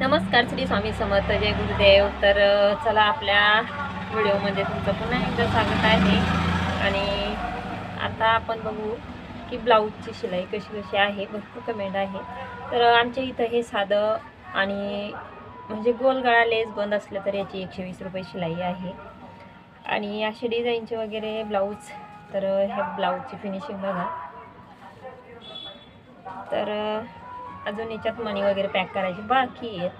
नमस्कार श्री स्वामी समर्थ जय गुरुदेव. तर चला आपल्या व्हिडिओमध्ये तुमचं पुन्हा एकदा स्वागत आहे. आणि आता आपण बघू की ब्लाऊजची शिलाई कशी कशी आहे. भरपूर कमेंट आहे. तर आमच्या इथं हे साधं आणि म्हणजे गोल गळा लेस बंद असलं तर याची एकशे वीस रुपये शिलाई आहे. आणि असे डिझाईनचे वगैरे ब्लाऊज तर ह्या ब्लाऊजची फिनिशिंग बघा. तर अजून याच्यात मणी वगैरे पॅक करायचे बाकी आहेत.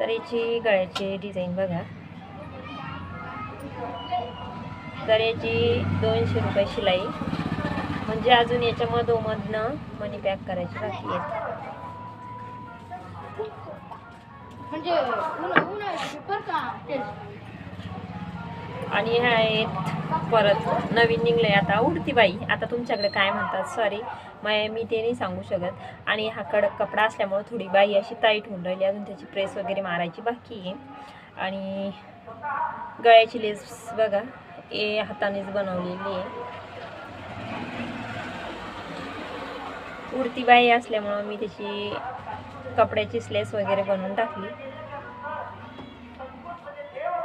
तर याची गळ्याची डिझाईन बघा. तर याची दोनशे रुपये शिलाई. म्हणजे अजून याच्या मधोमधनं मनी पॅक करायची बाकी आहेत. म्हणजे आणि ह्या आहेत परत नवीन निघले आता उडती बाई. आता तुमच्याकडे काय म्हणतात? सॉरी मग मी ते नाही सांगू शकत. आणि हा कडक कपडा असल्यामुळं थोडी बाई अशी ताईट होऊन राहिली. अजून त्याची प्रेस वगैरे मारायची बाकी आहे. आणि गळ्याची लेस बघा. हे हातानेच बनवलेली आहे. उडती बाई असल्यामुळं मी त्याची कपड्याची स्लेस वगैरे बनवून टाकली.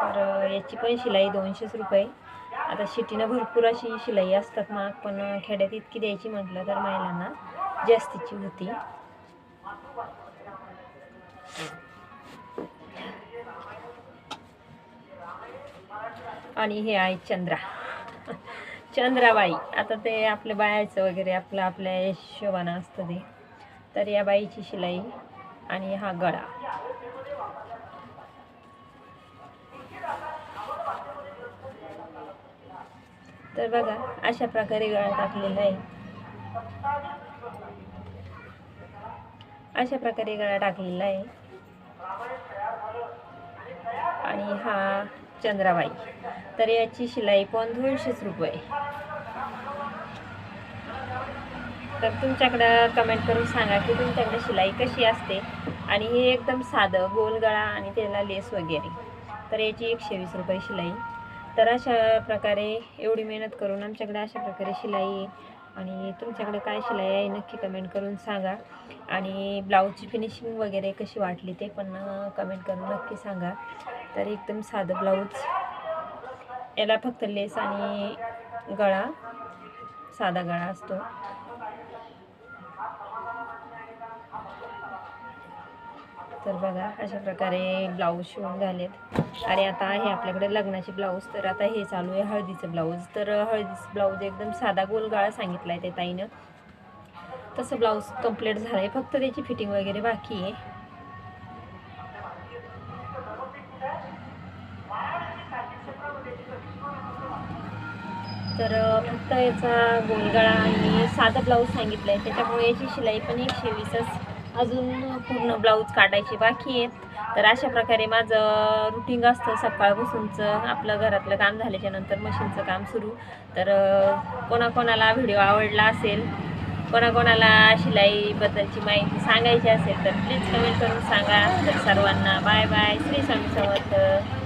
तर याची पण शिलाई दोनशेच रुपये. आता शिटीनं भरपूर अशी शिलाई असतात मग पण खेड्यात इतकी द्यायची म्हटलं तर महिलांना जास्तीची होती. आणि हे आहे चंद्रा. चंद्राबाई. आता ते आपल्या बायाचं वगैरे आपलं आपल्या हिशोबानं असतं ते. तर या बाईची शिलाई आणि हा गळा. तर बघा अशा प्रकारे गळा टाकलेला आहे. अशा प्रकारे गळा टाकलेला आहे. आणि हा चंद्राबाई. तर याची शिलाई पण दोनशेच रुपये. तर तुमच्याकडं कमेंट करून सांगा की तुमच्याकडे शिलाई कशी असते? आणि हे एकदम साधं गोल गळा आणि त्याला लेस वगैरे. तर याची एकशे वीस रुपये शिलाई. तर अशा प्रकारे एवढी मेहनत करून आमच्याकडे अशा प्रकारे शिलाई आहे. आणि तुमच्याकडे काय शिलाई आहे नक्की कमेंट करून सांगा. आणि ब्लाऊजची फिनिशिंग वगैरे कशी वाटली ते पण कमेंट करून नक्की सांगा. तर एकदम साधं ब्लाऊज याला फक्त लेस आणि गळा साधा गळा असतो. तर बघा अशा प्रकारे ब्लाऊज शिवून झालेत. आणि आता आहे आपल्याकडे लग्नाचे ब्लाऊज तर आता हे चालू आहे हळदीचं ब्लाऊज तर हळदीचं ब्लाऊज एकदम साधा गोलगाळा सांगितला आहे ते ताईनं. तसं ब्लाऊज कंप्लीट झालं आहे फक्त त्याची फिटिंग वगैरे बाकी आहे. तर फक्त याचा गोलगाळा आणि साधा ब्लाऊज सांगितलं आहे त्याच्यामुळे याची शिलाई पण एकशे वीसच. अजून पूर्ण ब्लाऊज काढायचे बाकी आहेत. तर अशा प्रकारे माझं रुटीन असतं. सकाळपासूनचं आपलं घरातलं काम झाल्याच्यानंतर मशीनचं काम सुरू. तर कोणाकोणाला व्हिडिओ आवडला असेल कोणाकोणाला शिलाईबद्दलची माहिती सांगायची असेल तर प्लीज कमेंट करून सांगा. तर सर्वांना बाय बाय श्री स्वामी समर्थ.